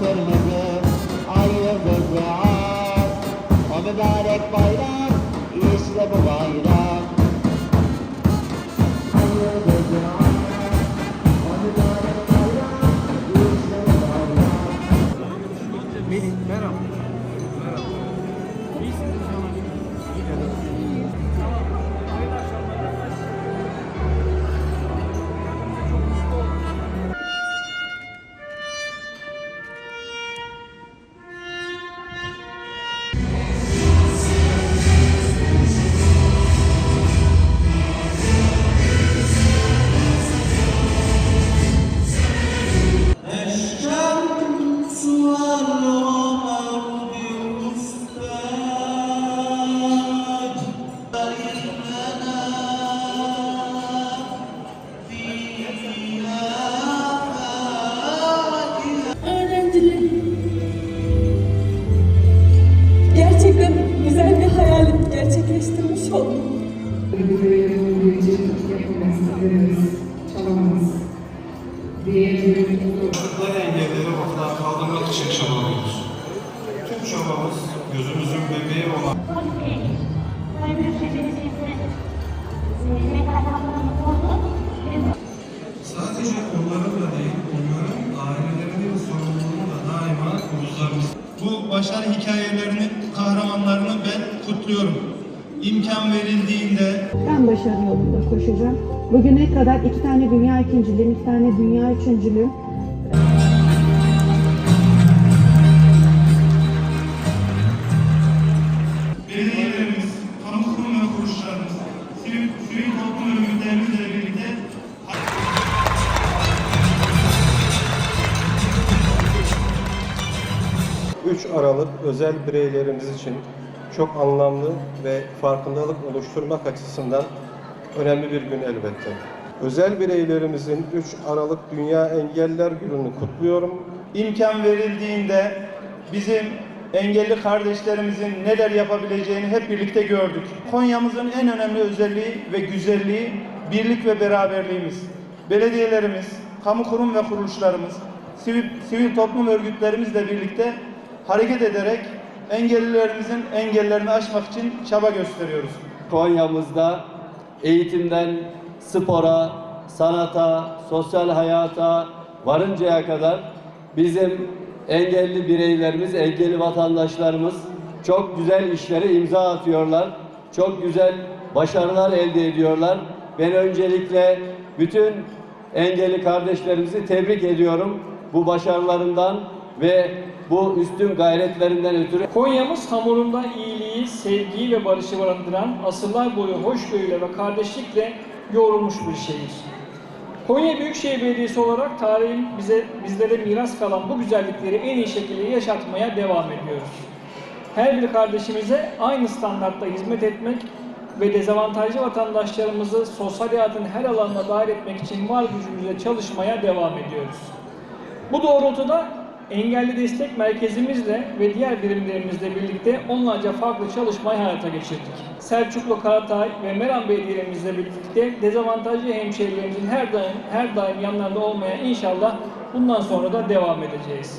kırmızı Ay yıldızlı ay O mübarek bayrak işte bu bayrak gerçekleştirmiş oldum. Çocuklar engelleri ortadan kaldırmak için çabalıyoruz. Tüm çabamız gözümüzün bebeği olan sadece onların da değil, onların ailelerinin sorumluluğunu da daima omuzlarımız. Bu başarı hikayelerinin kahramanlarını ben kutluyorum. İmkan verildiğinde Ben başarı yolunda koşacağım. Bugüne kadar iki tane dünya ikinciliğim, iki tane dünya üçüncülüğüm, belediyelerimiz, kamu kurum ve kuruluşlarımız, sivil, sivil toplum örgütlerimizle birlikte 3 Aralık özel bireylerimiz için çok anlamlı ve farkındalık oluşturmak açısından önemli bir gün elbette. Özel bireylerimizin 3 Aralık Dünya Engeller Günü'nü kutluyorum. imkan verildiğinde bizim engelli kardeşlerimizin neler yapabileceğini hep birlikte gördük. Konya'mızın en önemli özelliği ve güzelliği birlik ve beraberliğimiz. Belediyelerimiz, kamu kurum ve kuruluşlarımız, sivil, sivil toplum örgütlerimizle birlikte hareket ederek engellilerimizin engellerini aşmak için çaba gösteriyoruz. Konya'mızda eğitimden spora, sanata, sosyal hayata varıncaya kadar bizim engelli bireylerimiz, engelli vatandaşlarımız çok güzel işlere imza atıyorlar. Çok güzel başarılar elde ediyorlar. Ben öncelikle bütün engelli kardeşlerimizi tebrik ediyorum bu başarılarından ve bu üstün gayretlerinden ötürü. Konya'mız hamurunda iyiliği, sevgiyi ve barışı barındıran, asırlar boyu hoşgörüyle ve kardeşlikle yoğrulmuş bir şehir. Konya Büyükşehir Belediyesi olarak tarihin bize bizlere miras kalan bu güzellikleri en iyi şekilde yaşatmaya devam ediyoruz. Her bir kardeşimize aynı standartta hizmet etmek ve dezavantajlı vatandaşlarımızı sosyal hayatın her alanına dahil etmek için var gücümüzle çalışmaya devam ediyoruz. Bu doğrultuda engelli destek merkezimizle ve diğer birimlerimizle birlikte onlarca farklı çalışmayı hayata geçirdik. Selçuklu Karatay ve Meram belediyelerimizle birlikte dezavantajlı hemşehrilerimizin her daim, her daim yanlarında olmaya inşallah bundan sonra da devam edeceğiz.